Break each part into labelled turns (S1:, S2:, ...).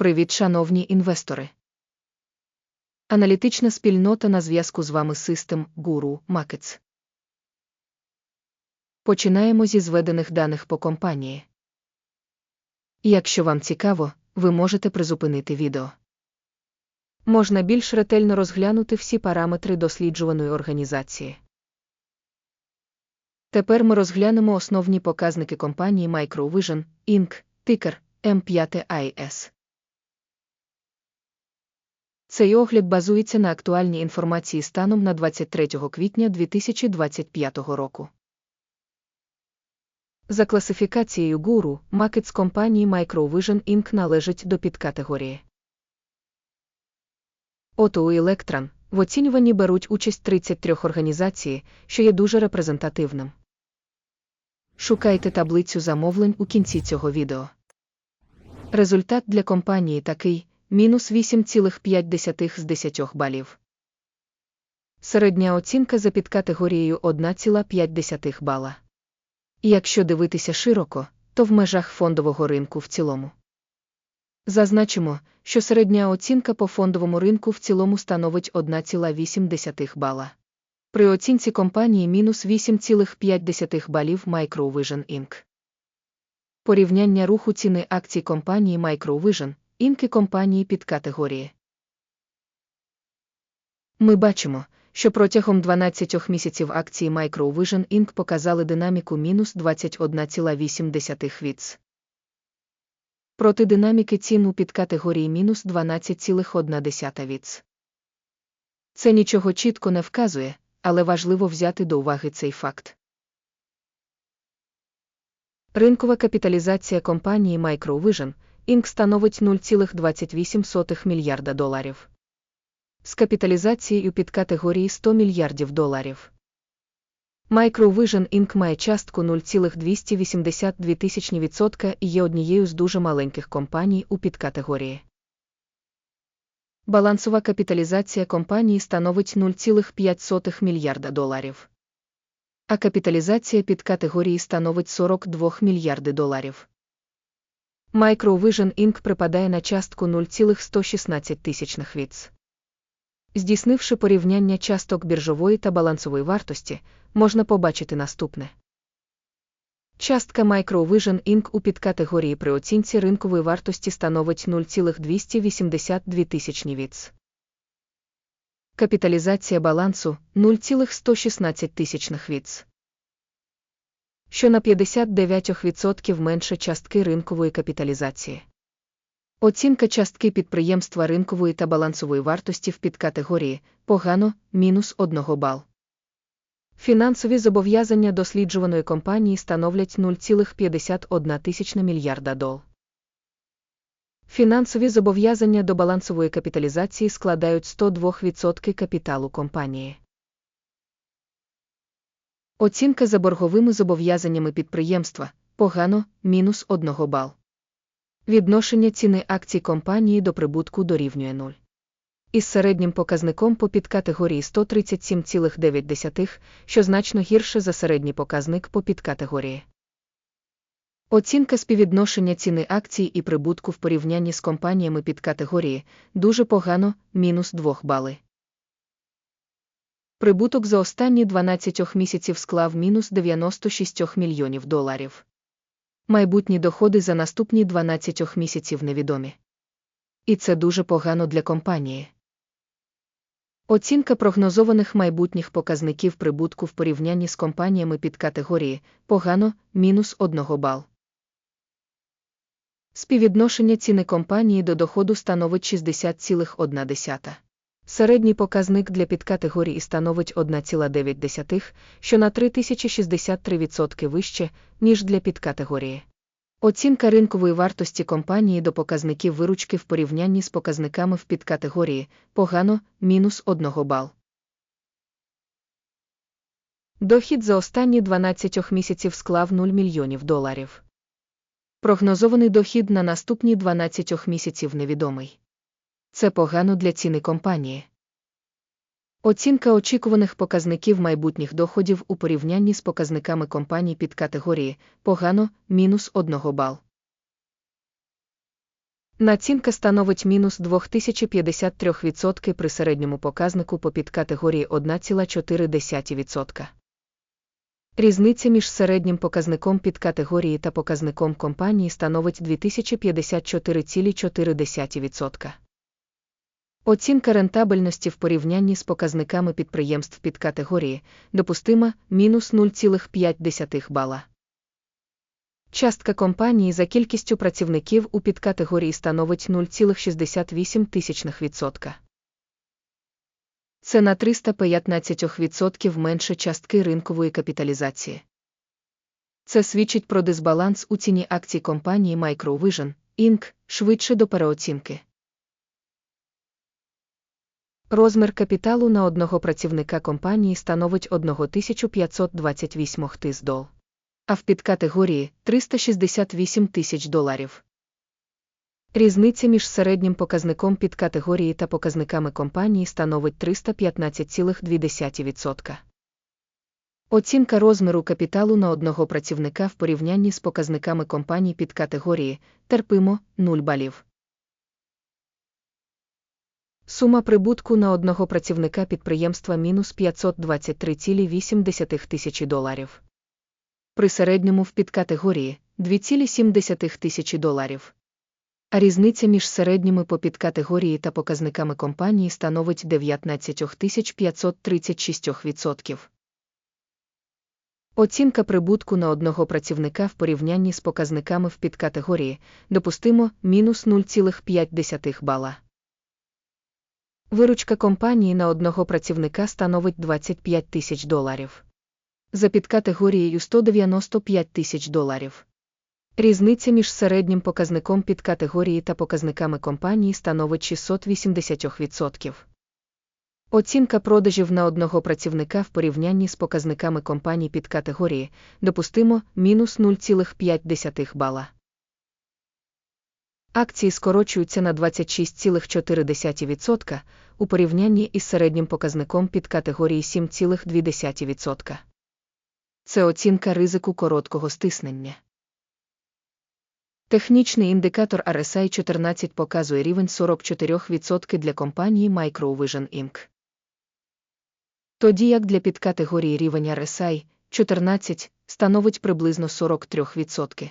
S1: Привіт, шановні інвестори. Аналітична спільнота на зв'язку з вами System Guru Markets. Починаємо зі зведених даних по компанії. Якщо вам цікаво, ви можете призупинити відео. Можна більш ретельно розглянути всі параметри досліджуваної організації. Тепер ми розглянемо основні показники компанії Microvision, Inc., тикер M5IS. Цей огляд базується на актуальній інформації станом на 23 квітня 2025 року. За класифікацією гуру, макет компанії Microvision Inc. належить до підкатегорії. Ото і Electron в оцінюванні беруть участь 33 організації, що є дуже репрезентативним. Шукайте таблицю замовлень у кінці цього відео. Результат для компанії такий мінус 8,5 з 10 балів. Середня оцінка за підкатегорією 1,5 бала. Якщо дивитися широко, то в межах фондового ринку в цілому. Зазначимо, що середня оцінка по фондовому ринку в цілому становить 1,8 бала. При оцінці компанії мінус 8,5 балів Microvision Inc. Порівняння руху ціни акцій компанії Microvision, Inc. і компанії під категорії. Ми бачимо, що протягом 12 місяців акції Microvision Inc. показали динаміку мінус 21,8 віц. Проти динаміки цін у підкатегорії мінус 12,1 віц. Це нічого чітко не вказує, але важливо взяти до уваги цей факт. Ринкова капіталізація компанії Microvision Inc. становить 0,28 мільярда доларів. З капіталізацією під категорії 100 мільярдів доларів. Microvision Inc. має частку 0,282% і є однією з дуже маленьких компаній у підкатегорії. Балансова капіталізація компанії становить 0,5 мільярда доларів. А капіталізація під категорії становить 42 мільярди доларів. Microvision Inc. припадає на частку 0,116 тисячних віц. Здійснивши порівняння часток біржової та балансової вартості, можна побачити наступне. Частка Microvision Inc. у підкатегорії при оцінці ринкової вартості становить 0,282 тисячні віц. Капіталізація балансу 0,116 тисячних віц. Що на 59% менше частки ринкової капіталізації. Оцінка частки підприємства ринкової та балансової вартості в підкатегорії погано мінус 1 бал. Фінансові зобов'язання досліджуваної компанії становлять 0,51 мільярда дол. Фінансові зобов'язання до балансової капіталізації складають 102% капіталу компанії. Оцінка за борговими зобов'язаннями підприємства погано мінус 1 бал. Відношення ціни акцій компанії до прибутку дорівнює 0 із середнім показником по підкатегорії 137,9, що значно гірше за середній показник по підкатегорії. Оцінка співвідношення ціни акцій і прибутку в порівнянні з компаніями підкатегорії дуже погано мінус 2 бали. Прибуток за останні 12 місяців склав мінус 96 мільйонів доларів. Майбутні доходи за наступні 12 місяців невідомі. І це дуже погано для компанії. Оцінка прогнозованих майбутніх показників прибутку в порівнянні з компаніями під категорії погано мінус 1 бал. Співвідношення ціни компанії до доходу становить 60,1. Середній показник для підкатегорії становить 1,9, що на 3063% вище, ніж для підкатегорії. Оцінка ринкової вартості компанії до показників виручки в порівнянні з показниками в підкатегорії погано мінус 1 бал. Дохід за останні 12 місяців склав 0 мільйонів доларів. Прогнозований дохід на наступні 12 місяців невідомий. Це погано для ціни компанії. Оцінка очікуваних показників майбутніх доходів у порівнянні з показниками компаній під категорії погано мінус 1 бал. Націнка становить мінус 2053% при середньому показнику по підкатегорії 1,4%. Різниця між середнім показником підкатегорії та показником компанії становить 2054,4%. Оцінка рентабельності в порівнянні з показниками підприємств підкатегорії допустима мінус 0,5 бала. Частка компанії за кількістю працівників у підкатегорії становить 0,68%. Це на 315% менше частки ринкової капіталізації. Це свідчить про дисбаланс у ціні акцій компанії Microvision, Inc. швидше до переоцінки. Розмір капіталу на одного працівника компанії становить 1528 тис дол. А в підкатегорії 368 тисяч доларів. Різниця між середнім показником підкатегорії та показниками компанії становить 315,2%. Оцінка розміру капіталу на одного працівника в порівнянні з показниками компаній підкатегорії терпимо 0 балів. Сума прибутку на одного працівника підприємства мінус 523,8 тисячі доларів. При середньому в підкатегорії 2,7 тисячі доларів. А різниця між середніми по підкатегорії та показниками компанії становить 19 536%. Оцінка прибутку на одного працівника в порівнянні з показниками в підкатегорії допустимо мінус 0,5 бала. Виручка компанії на одного працівника становить 25 тисяч доларів. За підкатегорією 195 тисяч доларів. Різниця між середнім показником підкатегорії та показниками компанії становить 680%. Оцінка продажів на одного працівника в порівнянні з показниками компаній підкатегорії допустимо мінус 0,5 бала. Акції скорочуються на 26,4% у порівнянні із середнім показником підкатегорії 7,2%. Це оцінка ризику короткого стиснення. Технічний індикатор RSI 14 показує рівень 44% для компанії Microvision Inc. Тоді як для підкатегорії рівень RSI 14 становить приблизно 43%.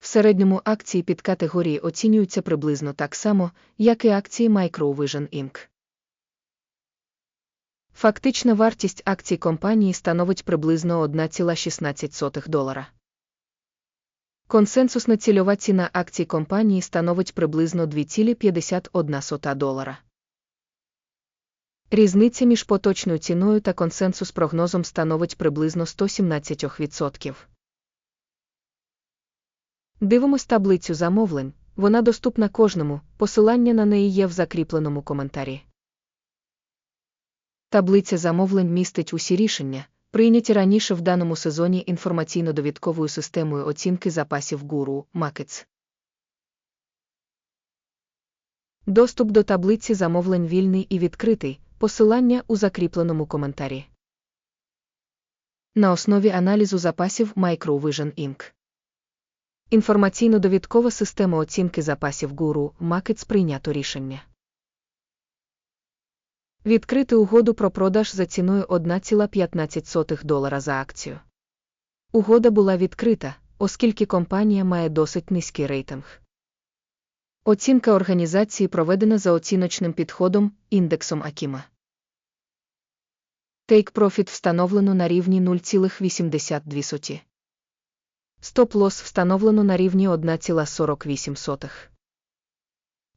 S1: В середньому акції підкатегорії оцінюються приблизно так само, як і акції Microvision Inc. Фактична вартість акцій компанії становить приблизно 1,16 долара. Консенсусна цільова ціна акцій компанії становить приблизно 2,51 долара. Різниця між поточною ціною та консенсус прогнозом становить приблизно 117%. Дивимось таблицю замовлень, вона доступна кожному, посилання на неї є в закріпленому коментарі. Таблиця замовлень містить усі рішення, прийняті раніше в даному сезоні інформаційно-довідковою системою оцінки запасів гуру Макетс. Доступ до таблиці замовлень вільний і відкритий, посилання у закріпленому коментарі. На основі аналізу запасів Microvision Inc. Інформаційно-довідкова система оцінки запасів гуру Макетс прийнято рішення. Відкрити угоду про продаж за ціною 1,15 долара за акцію. Угода була відкрита, оскільки компанія має досить низький рейтинг. Оцінка організації проведена за оціночним підходом індексом Акіма. Profit встановлено на рівні 0,82. Стоп-лос встановлено на рівні 1,48.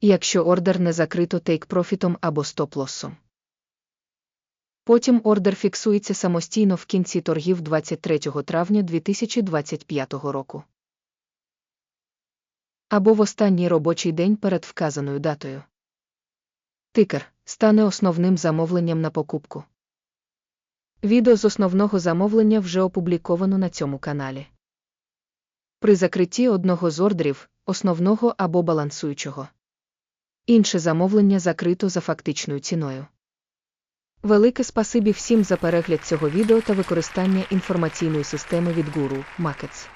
S1: Якщо ордер не закрито тейк-профітом або стоп-лосом. Потім ордер фіксується самостійно в кінці торгів 23 травня 2025 року. Або в останній робочий день перед вказаною датою. Тикер стане основним замовленням на покупку. Відео з основного замовлення вже опубліковано на цьому каналі. При закритті одного з ордерів, основного або балансуючого. Інше замовлення закрито за фактичною ціною. Велике спасибі всім за перегляд цього відео та використання інформаційної системи від Guru Markets.